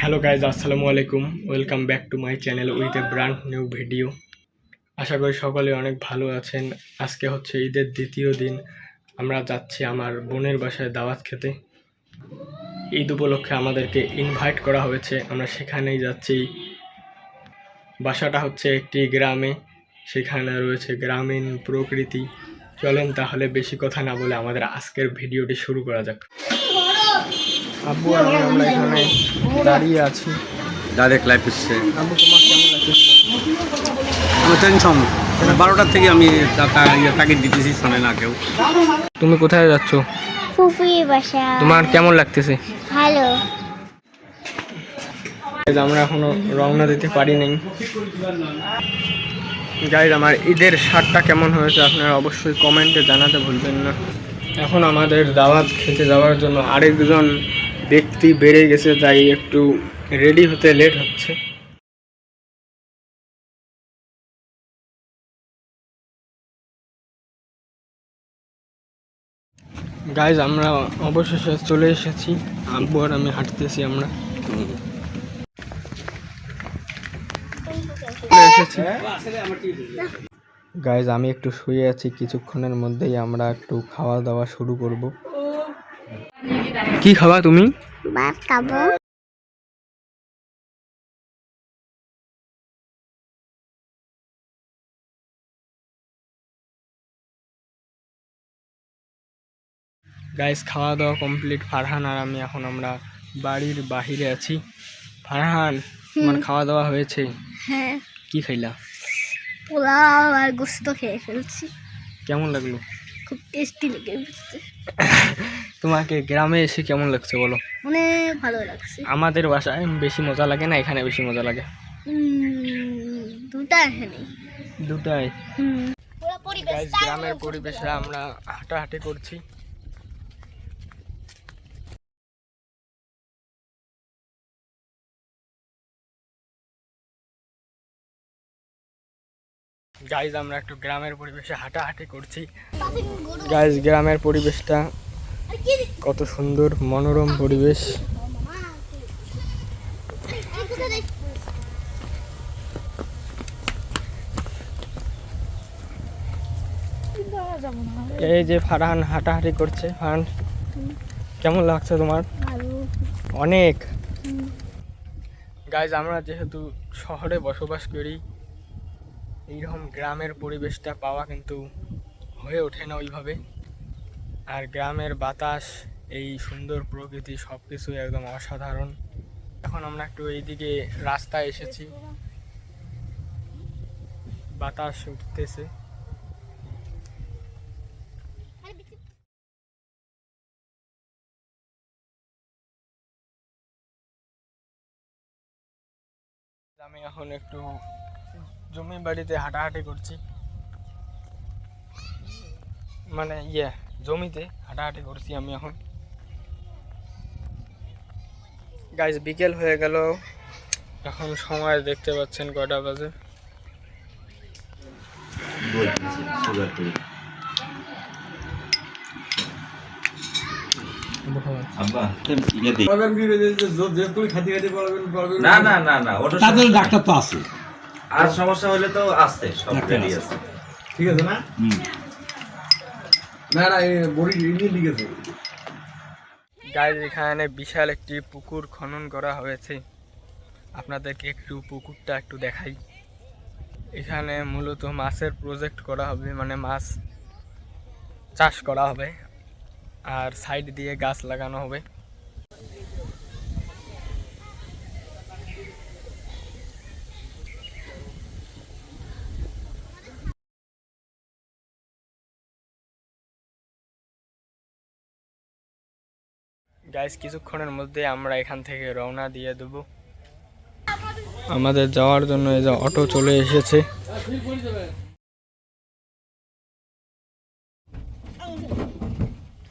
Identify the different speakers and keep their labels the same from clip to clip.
Speaker 1: Hello guys আসসালামু আলাইকুম। Welcome back to my channel with a brand new video আশা করি সকলে অনেক ভালো আছেন। আজকে হচ্ছে ঈদের দ্বিতীয় দিন। আমরা যাচ্ছি আমার বোনের বাসায় দাওয়াত খেতে। ঈদ উপলক্ষে আমাদেরকে ইনভাইট করা হয়েছে। আমরা সেখানেই যাচ্ছি। বাসাটা হচ্ছে একটি গ্রামে। সেখানে রয়েছে গ্রামীণ প্রকৃতি। চলেন তাহলে বেশি কথা না বলে আমাদের আজকের ভিডিওটি শুরু করা যাক। আব্বু আর আমরা এখানে দাঁড়িয়ে আছি।
Speaker 2: ডাইরেক্ট লাইফ এসছে। আমার টেনশন বারোটার থেকে আমি ইয়ে দিতেছি শোনে না কেউ।
Speaker 1: তুমি কোথায় যাচ্ছ?
Speaker 3: বাসা
Speaker 1: তোমার কেমন লাগতেছে?
Speaker 3: ভালো।
Speaker 1: আমরা এখনও রওনা দিতে পারি নাই। গাইজ আমার ঈদের শার্টটা কেমন হয়েছে আপনারা অবশ্যই কমেন্টে জানাতে ভুলবেন না। এখন আমাদের দাওয়াত খেতে যাওয়ার জন্য আরেকজন ব্যক্তি বেড়ে গেছে, তাই একটু রেডি হতে লেট হচ্ছে। গাইজ আমরা অবশেষে চলে এসেছি। আব্বু আর আমি হাঁটতেছি আমরা। গাইজ আমি একটু শুয়ে আছি, কিছুক্ষণের মধ্যেই আমরা একটু খাওয়া দাওয়া শুরু করব। কি খাওয়া তুমি?
Speaker 3: ভাত খাব।
Speaker 1: গাইজ খাওয়া দাওয়া কমপ্লিট ফারহান আর আমি এখন আমরা বাড়ির বাহিরে আছি। ফারহান তোমার খাওয়া দাওয়া হয়েছে?
Speaker 3: হ্যাঁ।
Speaker 1: কি খাইলা?
Speaker 3: পোলাও আর গোস্ত খেয়ে ফেলছি।
Speaker 1: কেমন লাগল?
Speaker 3: খুব টেস্টি লেগে গেছে।
Speaker 1: তোমাকে গ্রামে এসে কেমন লাগছে বলো?
Speaker 3: অনেক ভালো লাগছে।
Speaker 1: আমাদের বাসায় বেশি মজা লাগে না? এখানে বেশি মজা লাগে?
Speaker 3: দুটা এখানে।
Speaker 1: দুটাই
Speaker 3: হুম।
Speaker 1: গ্রামের পরিবেশে আমরা হাঁটাহাঁটি করছি। গাইজ আমরা একটু গ্রামের পরিবেশে হাঁটাহাঁটি করছি। গাইজ গ্রামের পরিবেশটা কত সুন্দর মনোরম পরিবেশ। এই যে ফারহান হাঁটাহাঁটি করছে। ফারহান, কেমন লাগছে তোমার? অনেক। গাইজ আমরা যেহেতু শহরে বসবাস করি, এইরকম গ্রামের পরিবেশটা পাওয়া কিন্তু হয়ে ওঠে না ওইভাবে। আর গ্রামের বাতাস, এই সুন্দর প্রকৃতি সব কিছু একদম অসাধারণ। এখন আমরা একটু এইদিকে রাস্তায় এসেছি। বাতাস উঠতেছে। আমি এখন একটু জমি বাড়িতে হাঁটাহাঁটি করছি। মানে ইয়ে জমিতে হাঁটাহাঁটি করছি আমি এখন। গাইজ বিকেল হয়ে গেল। এখন সময় দেখতে পাচ্ছেন কটা বাজে?
Speaker 4: না না না না ওটা
Speaker 2: ডাক্তার তো আছে।
Speaker 4: আর সমস্যা হলে তো আসতে সব
Speaker 2: আছে।
Speaker 4: আছে।
Speaker 5: ঠিক আছে না?
Speaker 1: গাইজ, এখানে বিশাল একটি পুকুর খনন করা হয়েছে। আপনাদেরকে একটু পুকুরটা একটু দেখাই। এখানে মূলত মাছের প্রজেক্ট করা হবে মানে মাছ চাষ করা হবে। আর সাইড দিয়ে গাছ লাগানো হবে। গাইস কিছুক্ষণের মধ্যে আমরা এখান থেকে রওনা দিয়ে দেব। আমাদের যাওয়ার জন্য এই যে অটো চলে এসেছে।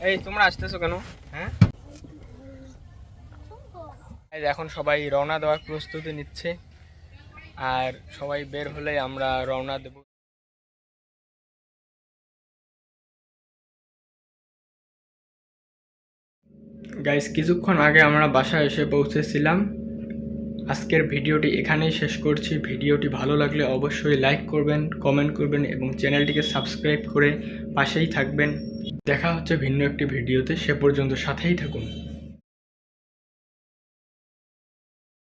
Speaker 1: এই, তোমরা আসতেছো কেন? হ্যাঁ? এখন সবাই রওনা দেওয়ার প্রস্তুতি নিচ্ছে। আর সবাই বের হলে আমরা রওনা দেব। গাইস কিছুক্ষণ আগে আমরা বাসায় এসে পৌঁছেছিলাম। আজকের ভিডিওটি এখানেই শেষ করছি। ভিডিওটি ভালো লাগলে অবশ্যই লাইক করবেন কমেন্ট করবেন এবং চ্যানেলটিকে সাবস্ক্রাইব করে পাশেই থাকবেন। দেখা হচ্ছে ভিন্ন একটি ভিডিওতে। সে পর্যন্ত সাথেই থাকুন।